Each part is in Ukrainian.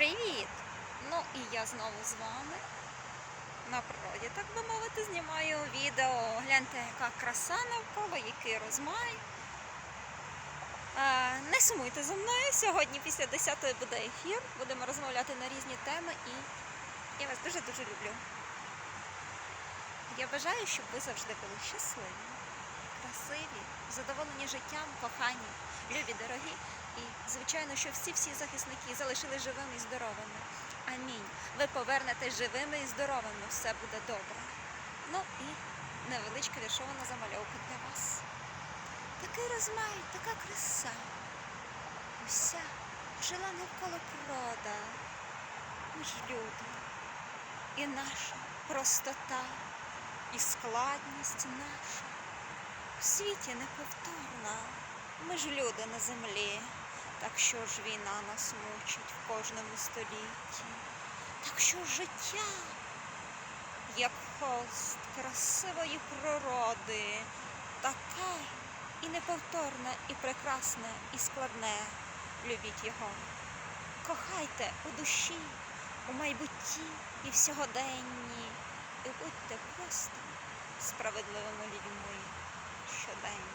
Привіт! Ну і я знову з вами на природі, так би мовити, знімаю відео. Гляньте, яка краса навколо, який розмай. Не сумуйте за мною. Сьогодні після 10-ї буде ефір. Будемо розмовляти на різні теми і я вас дуже-дуже люблю. Я бажаю, щоб ви завжди були щасливі, красиві, задоволені життям, кохані, любі, дорогі. І, звичайно, що всі-всі захисники залишили живими і здоровими. Амінь. Ви повернете живими і здоровими, все буде добре. Ну і невеличка віршована замальовка для вас. Такий розмай, така краса. Уся жила навколо природа. Ми ж люди. І наша простота, і складність наша в світі неповторна. Ми ж люди на землі. Так що ж війна нас мучить в кожному столітті? Так що ж життя, як холст красивої природи, таке і неповторне, і прекрасне, і складне. Любіть його. Кохайте у душі, у майбутті і в сьогоденні. І будьте просто справедливими людьми щодень.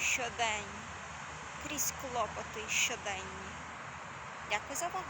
Щодень крізь клопоти щоденні. Дякую за увагу.